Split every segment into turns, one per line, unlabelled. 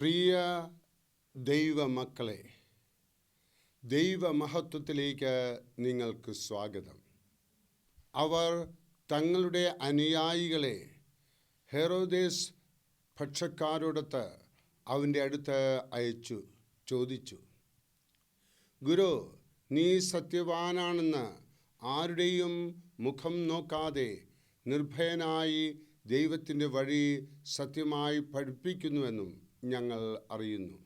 പ്രിയ ദൈവ മക്കളെ ദൈവ മഹത്വത്തിലേക്ക് നിങ്ങൾക്ക് സ്വാഗതം. അവർ തങ്ങളുടെ അനുയായികളെ ഹെറോദേസ് പക്ഷക്കാരോടൊത്ത് അവന്റെ അടുത്ത് അയച്ചു ചോദിച്ചു ഗുരു നീ സത്യവാനാണെന്ന് ആരുടെയും മുഖം നോക്കാതെ നിർഭയനായി ദൈവത്തിന്റെ വഴി സത്യമായി പഠിപ്പിക്കുന്നുവെന്നും ഞങ്ങൾ അറിയുന്നു.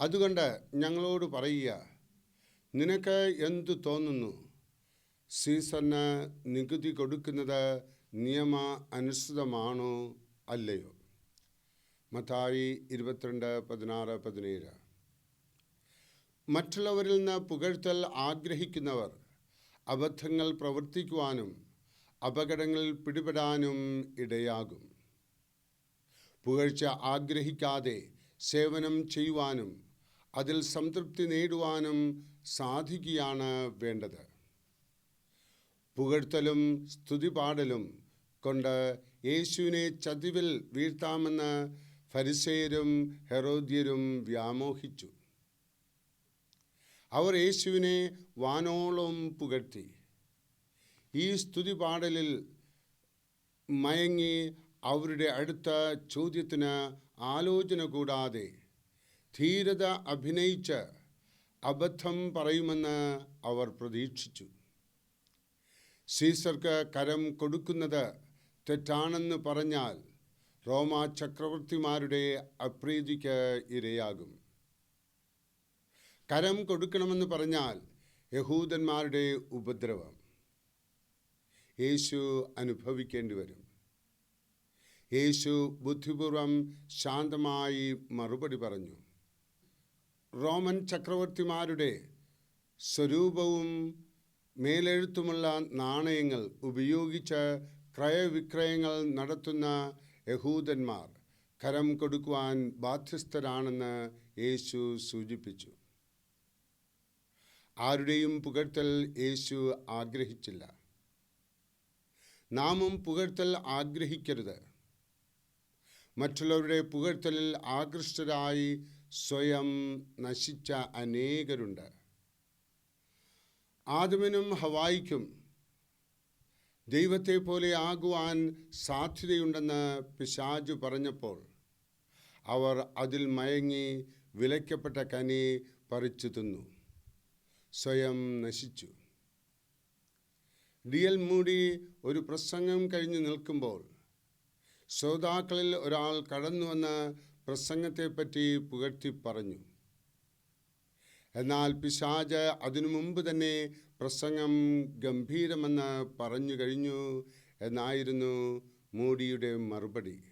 അതുകൊണ്ട് ഞങ്ങളോട് പറയുക നിനക്ക് എന്തു തോന്നുന്നു? സീസണ് നികുതി കൊടുക്കുന്നത് നിയമ അനുസൃതമാണോ അല്ലയോ? മത്തായി ഇരുപത്തിരണ്ട് പതിനാറ് പതിനേഴ്. മറ്റുള്ളവരിൽ നിന്ന് പുകഴ്ത്തൽ ആഗ്രഹിക്കുന്നവർ അബദ്ധങ്ങൾ പ്രവർത്തിക്കുവാനും അപകടങ്ങളിൽ പിടിപെടാനും ഇടയാകും. പുകഴ്ച ആഗ്രഹിക്കാതെ സേവനം ചെയ്യുവാനും അതിൽ സംതൃപ്തി നേടുവാനും സാധിക്കുകയാണ് വേണ്ടത്. പുകഴ്ത്തലും സ്തുതിപാടലും കൊണ്ട് യേശുവിനെ ചതിവിൽ വീഴ്ത്താമെന്ന് ഫരിസേയരും ഹെറോദ്യരും വ്യാമോഹിച്ചു. അവർ യേശുവിനെ വാനോളം പുകഴ്ത്തി. ഈ സ്തുതിപാടലിൽ മയങ്ങി അവരുടെ അടുത്ത ചോദ്യത്തിന് ആലോചന കൂടാതെ ധീരത അഭിനയിച്ച് അബദ്ധം പറയുമെന്ന് അവർ പ്രതീക്ഷിച്ചു. സീസർക്ക് കരം കൊടുക്കുന്നത് തെറ്റാണെന്ന് പറഞ്ഞാൽ റോമ ചക്രവർത്തിമാരുടെ അപ്രീതിക്ക് ഇരയാകും. കരം കൊടുക്കണമെന്ന് പറഞ്ഞാൽ യഹൂദന്മാരുടെ ഉപദ്രവം. യേശു അനുഭവിക്കേണ്ടി വരും. യേശു ബുദ്ധിപൂർവം ശാന്തമായി മറുപടി പറഞ്ഞു. റോമൻ ചക്രവർത്തിമാരുടെ സ്വരൂപവും മേലെഴുത്തുമുള്ള നാണയങ്ങൾ ഉപയോഗിച്ച് ക്രയവിക്രയങ്ങൾ നടത്തുന്ന യഹൂദന്മാർ കരം കൊടുക്കുവാൻ ബാധ്യസ്ഥരാണെന്ന് യേശു സൂചിപ്പിച്ചു. ആരുടെയും പുകഴ്ത്തൽ യേശു ആഗ്രഹിച്ചില്ല. നാമും പുകഴ്ത്തൽ ആഗ്രഹിക്കരുത്. മറ്റുള്ളവരുടെ പുകഴ്ത്തലിൽ ആകൃഷ്ടരായി സ്വയം നശിച്ച അനേകരുണ്ട്. ആദമിനും ഹവായിക്കും ദൈവത്തെ പോലെ ആകുവാൻ സാധ്യതയുണ്ടെന്ന് പിശാജു പറഞ്ഞപ്പോൾ അവർ അതിൽ മയങ്ങി വിലയ്ക്കപ്പെട്ട കനി പറിച്ചു തിന്നു. സ്വയം നശിച്ചു. ഡി എൽ മൂടി ഒരു പ്രസംഗം കഴിഞ്ഞു നിൽക്കുമ്പോൾ ശ്രോതാക്കളിൽ ഒരാൾ കടന്നുവന്ന് പ്രസംഗത്തെപ്പറ്റി പുകഴ്ത്തി പറഞ്ഞു. എന്നാൽ പിശാജ് അതിനു മുമ്പ് തന്നെ പ്രസംഗം ഗംഭീരമെന്ന് പറഞ്ഞു കഴിഞ്ഞു എന്നായിരുന്നു മോഡിയുടെ മറുപടി.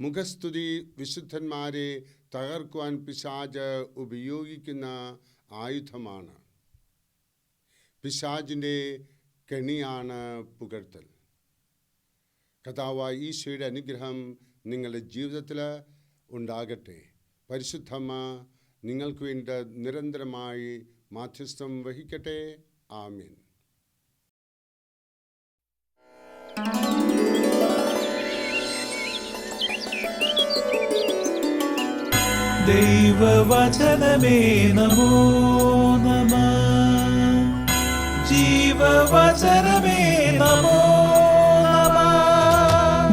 മുഖസ്തുതി വിശുദ്ധന്മാരെ തകർക്കുവാൻ പിശാജ് ഉപയോഗിക്കുന്ന ആയുധമാണ്. പിശാജിന്റെ കെണിയാണ് പുകഴ്ത്തൽ. കഥാവായ ഈശോയുടെ അനുഗ്രഹം നിങ്ങളുടെ ജീവിതത്തിൽ ഉണ്ടാകട്ടെ. പരിശുദ്ധമ്മ നിങ്ങൾക്ക് വേണ്ടി നിരന്തരമായി മാധ്യസ്ഥം വഹിക്കട്ടെ. ആമീൻ.
ദൈവവചനമേ നമോ നമ. ജീവവചനമേ